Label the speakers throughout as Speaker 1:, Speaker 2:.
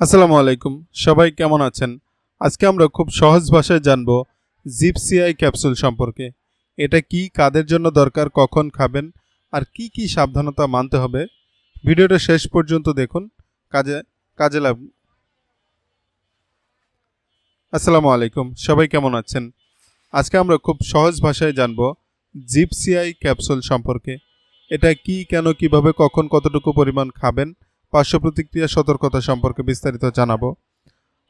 Speaker 1: আসসালামু আলাইকুম। সবাই কেমন আছেন? আজকে আমরা খুব সহজ ভাষায় জানব জিপসিআই ক্যাপসুল সম্পর্কে। এটা কি, কাদের জন্য দরকার, কখন খাবেন, আর কি কি সাবধানতা মানতে হবে? ভিডিওটা শেষ পর্যন্ত দেখুন। কাজে কাজে লাভ আসসালামু আলাইকুম। সবাই কেমন আছেন? আজকে আমরা খুব সহজ ভাষায় জানব জিপসিআই ক্যাপসুল সম্পর্কে। এটা কি, কেন, কীভাবে, কখন, কতটুকু পরিমাণ খাবেন পার্শ্ব প্রতিক্রিয়া সতর্কতা সম্পর্কে বিস্তারিত জানাব।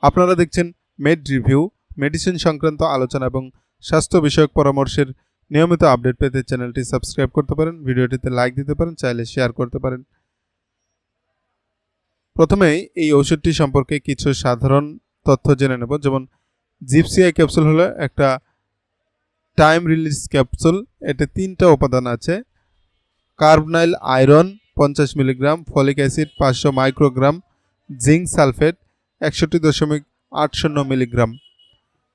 Speaker 1: আপনারা দেখছেন মেড রিভিউ মেডিসিন সংক্রান্ত আলোচনা এবং স্বাস্থ্য বিষয়ক পরামর্শের নিয়মিত আপডেট পেতে চ্যানেলটি সাবস্ক্রাইব করতে পারেন, ভিডিওটিতে লাইক দিতে পারেন, চাইলে শেয়ার করতে পারেন। প্রথমেই এই ওষুধটি সম্পর্কে কিছু সাধারণ তথ্য জেনে নেব। যেমন জিপসিআই ক্যাপসুল হলো একটা টাইম রিলিজ ক্যাপসুল এতে তিনটা উপাদান আছে। কার্বনাইল আয়রন পঞ্চাশ মিলিগ্রাম, ফলিক অ্যাসিড পাঁচশো মাইক্রোগ্রাম, জিঙ্ক সালফেট একষট্টি দশমিক আট শূন্য মিলিগ্রাম।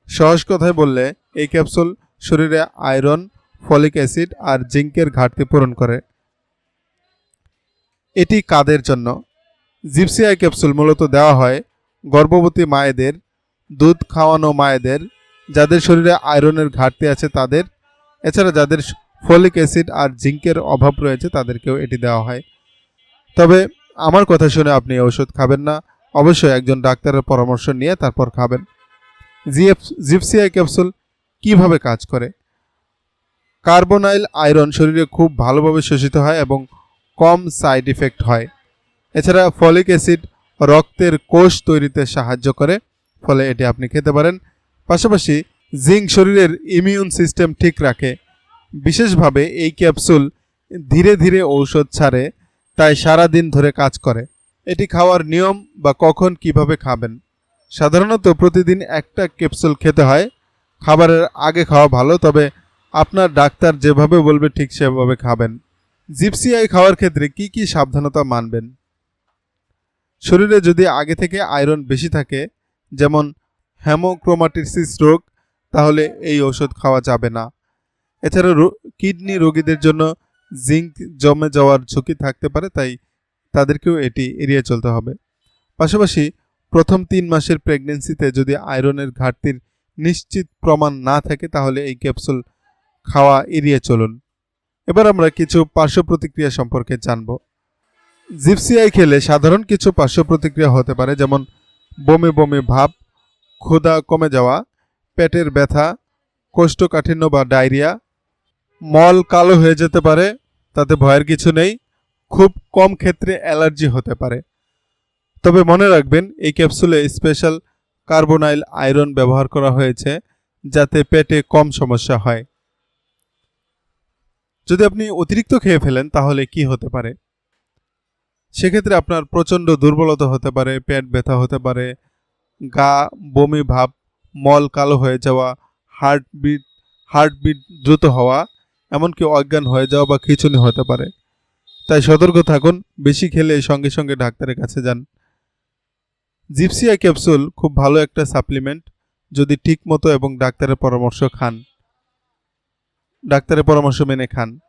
Speaker 1: সহজ কথায় বললে, এই ক্যাপসুল শরীরে আয়রন, ফলিক অ্যাসিড আর জিঙ্কের ঘাটতি পূরণ করে। এটি কাদের জন্য? জিপসিআই ক্যাপসুল মূলত দেওয়া হয় গর্ভবতী মায়েদের, দুধ খাওয়ানো মায়েদের, যাদের শরীরে আয়রনের ঘাটতি আছে তাদের, এছাড়া যাদের ফলিক অ্যাসিড আর জিঙ্কের অভাব রয়েছে, তাদেরকেও এটি দেওয়া হয়। তবে আমার কথা শুনে আপনি ওষুধ খাবেন না। অবশ্যই একজন ডাক্তারের পরামর্শ নিয়ে তারপর খাবেন। জিএফ, জিপসিআই ক্যাপসুল কীভাবে কাজ করে? কার্বনাইল আয়রন শরীরে খুব ভালোভাবে শোষিত হয় এবং কম সাইড ইফেক্ট হয়। এছাড়া ফলিক অ্যাসিড রক্তের কোষ তৈরিতে সাহায্য করে, ফলে এটি আপনি খেতে পারেন। পাশাপাশি জিঙ্ক শরীরের ইমিউন সিস্টেম ঠিক রাখে। বিশেষভাবে এই ক্যাপসুল ধীরে ধীরে ঔষধ ছাড়ে, তাই সারা দিন ধরে কাজ করে। এটি খাওয়ার নিয়ম বা কখন কীভাবে খাবেন? সাধারণত প্রতিদিন একটা ক্যাপসুল খেতে হয়। খাবারের আগে খাওয়া ভালো, তবে আপনার ডাক্তার যেভাবে বলবে ঠিক সেভাবে খাবেন। জিপসিআই খাওয়ার ক্ষেত্রে কি কি সাবধানতা মানবেন? শরীরে যদি আগে থেকে আয়রন বেশি থাকে, যেমন হ্যামোক্রোমাটিসিস রোগ, তাহলে এই ওষুধ খাওয়া যাবে না। এছাড়া কিডনি রোগীদের জন্য জিঙ্ক জমে যাওয়ার ঝুঁকি থাকতে পারে, তাই তাদেরকেও এটি এড়িয়ে চলতে হবে। পাশাপাশি প্রথম তিন মাসের প্রেগনেন্সিতে যদি আয়রনের ঘাটতির নিশ্চিত প্রমাণ না থাকে, তাহলে এই ক্যাপসুল খাওয়া এড়িয়ে চলুন। এবার আমরা কিছু পার্শ্ব প্রতিক্রিয়া সম্পর্কে জানব। জিপসিআই খেলে সাধারণ কিছু পার্শ্ব প্রতিক্রিয়া হতে পারে, যেমন বমি বমি ভাব, ক্ষুধা কমে যাওয়া, পেটের ব্যথা, কোষ্ঠকাঠিন্য বা ডায়রিয়া মল কালো হয়ে যেতে পারে, তাতে ভয়ের কিছু নেই, খুব কম ক্ষেত্রে অ্যালার্জি হতে পারে। তবে মনে রাখবেন, এই ক্যাপসুলে স্পেশাল কার্বোনাইল আয়রন ব্যবহার করা হয়েছে, যাতে পেটে কম সমস্যা হয়। যদি আপনি অতিরিক্ত খেয়ে ফেলেন, তাহলে কি হতে পারে? সেক্ষেত্রে আপনার প্রচণ্ড দুর্বলতা হতে পারে, পেট ব্যথা হতে পারে, গা, বমি ভাব, মল কালো হয়ে যাওয়া, হার্টবিট হার্টবিট দ্রুত হওয়া এমনকি অজ্ঞান হয়ে যাওয়া বা খিঁচুনি হতে পারে। তাই সতর্ক থাকুন, বেশি খেলে সঙ্গে সঙ্গে ডাক্তারের কাছে যান। জিপসিয়া ক্যাপসুল খুব ভালো একটা সাপ্লিমেন্ট, যদি ঠিক মতো এবং ডাক্তারের পরামর্শ খান। ডাক্তারের পরামর্শ মেনে খান।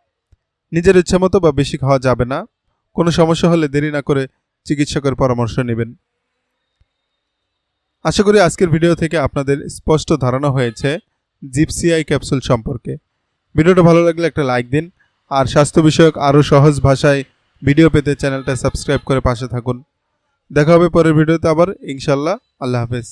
Speaker 1: নিজের ইচ্ছা মতো বা বেশি খাওয়া যাবে না। কোনো সমস্যা হলে দেরি না করে চিকিৎসকের পরামর্শ নেবেন। আশা করি আজকের ভিডিও থেকে আপনাদের স্পষ্ট ধারণা হয়েছে জিপসিআই ক্যাপসুল সম্পর্কে। ভিডিওটা ভালো লাগলে একটা লাইক দিন। আর স্বাস্থ্য বিষয়ক আরও সহজ ভাষায় ভিডিও পেতে চ্যানেলটা সাবস্ক্রাইব করে পাশে থাকুন। দেখা হবে পরের ভিডিওতে আবার। ইনশাল্লাহ আল্লাহ হাফেজ।